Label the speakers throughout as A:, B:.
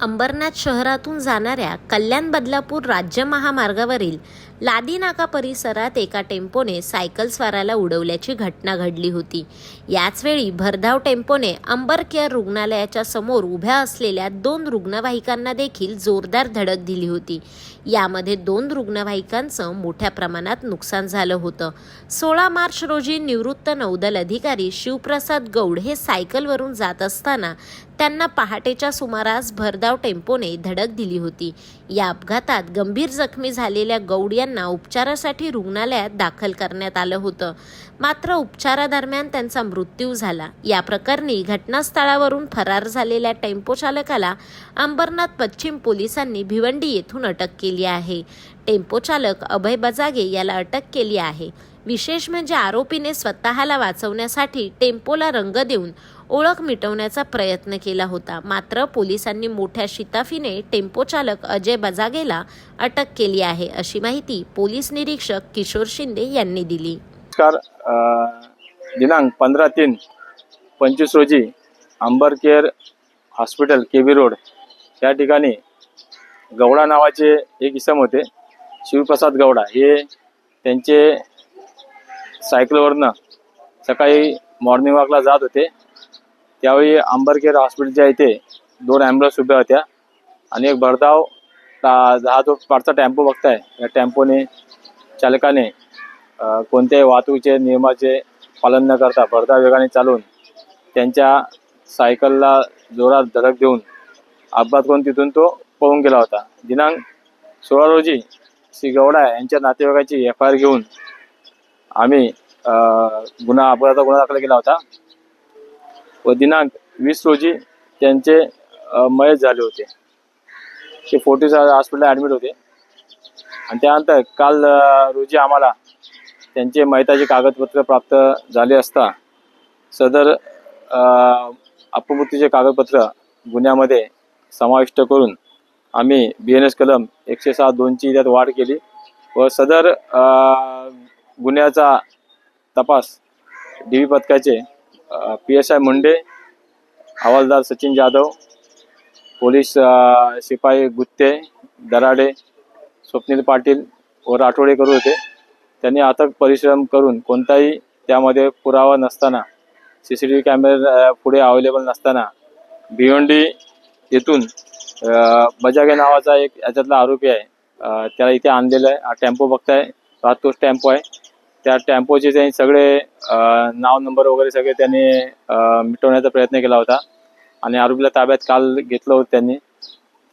A: अंबरनाथ शहरातून जाणाऱ्या कल्याण बदलापूर राज्य महामार्गावरील लादी नाका परिसरात एका टेम्पोने सायकल स्वाराला उडवल्याची घटना घडली होती. याचवेळी भरधाव टेम्पोने अंबर केअर रुग्णालयाच्या समोर उभ्या असलेल्या दोन रुग्णवाहिकांना देखील जोरदार धडक दिली होती. यामध्ये दोन रुग्णवाहिकांचं मोठ्या प्रमाणात नुकसान झालं होतं. सोळा मार्च रोजी निवृत्त नौदल अधिकारी शिवप्रसाद गौड हे सायकलवरून जात असताना त्यांना पहाटेच्या सुमारास भरधाव टेम्पोने धडक दिली होती. या अपघातात गंभीर जखमी झालेल्या गौड यांना उपचारासाठी रुग्णालयात दाखल करण्यात आलं होतं. मात्र उपचारादरम्यान त्यांचा मृत्यू झाला. या प्रकरणी घटनास्थळावरून फरार झालेल्या टेम्पो चालकाला अंबरनाथ पश्चिम पोलिसांनी भिवंडी येथून अटक केली आहे. टेम्पो चालक अभय बजागे याला अटक केली आहे. विशेष म्हणजे आरोपीने स्वतःला वाचवण्यासाठी टेम्पोला रंग देऊन ओळख मिटवण्याचा प्रयत्न केला होता. मात्र पोलिसांनी मोठ्या शिताफीने टेम्पो चालक अजय बजागेला अटक केली आहे अशी माहिती पोलीस निरीक्षक किशोर शिंदे यांनी दिली.
B: दिनांक पंधरा तीन पंचवीस रोजी Ambar care hospital K B road या ठिकाणी गौडा नावाचे एक इसम होते शिवप्रसाद गौडा हे त्यांचे सायकलवरनं सकाळी मॉर्निंग वॉकला जात होते. त्यावेळी अंबर हॉस्पिटलच्या इथे दोन ॲम्ब्युलन्स उभ्या होत्या. आणि एक भरधाव दहा हा जो पाठचा टेम्पो बघताय या टेम्पोने चालकाने कोणत्याही वाहतुकीचे नियमाचे पालन न करता भरधाव वेगाने चालून त्यांच्या सायकलला जोरात धडक देऊन अपघात करून तिथून तो पळून गेला होता. दिनांक सोळा रोजी श्री गौडा यांच्या नातेवाईकाची एफ आय आर घेऊन आम्ही गुन्हा अपघाताचा गुन्हा दाखल केला होता. व दिनांक वीस रोजी त्यांचे अ, मयत झाले होते. ते फोर्टीस हॉस्पिटलला ॲडमिट होते. आणि त्यानंतर काल रोजी आम्हाला त्यांचे मैताचे कागदपत्र प्राप्त झाले असता सदर अपमृत्यूचे कागदपत्र गुन्ह्यामध्ये समाविष्ट करून आम्ही बी एन एस कलम एकशे सहा दोनची त्यात वाढ केली व सदर गुन्ह्याचा तपास डी व्ही पथकाचे पी एस आय मुंडे हवालदार सचिन जाधव पोलीस शिपाई गुत्ते दराडे स्वप्नील पाटील व राठोडेकर होते. त्यांनी अथक परिश्रम करून कोणताही त्यामध्ये पुरावा नसताना सी सी टी व्ही कॅमेरे पुढे अवेलेबल नसताना भिवंडी येथून बजागे नावाचा एक याच्यातला आरोपी आहे. त्याला इथे आणलेलं आहे. हा टेम्पो बघताय. हा तोच टेम्पो आहे. त्या टॅम्पोचे त्यांनी सगळे नाव नंबर वगैरे सगळे त्यांनी मिटवण्याचा प्रयत्न केला होता. आणि आरोपीला ताब्यात काल घेतलं होतं त्यांनी.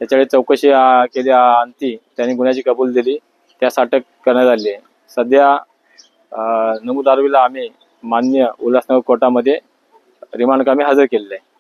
B: त्याच्याकडे चौकशी केली अ, अंती त्यांनी गुन्ह्याची कबूल दिली. त्यास अटक करण्यात आली आहे. सध्या नमूद आरोपीला आम्ही मान्य उल्हासनगर कोर्टामध्ये रिमांड कामी हजर केलेलं आहे.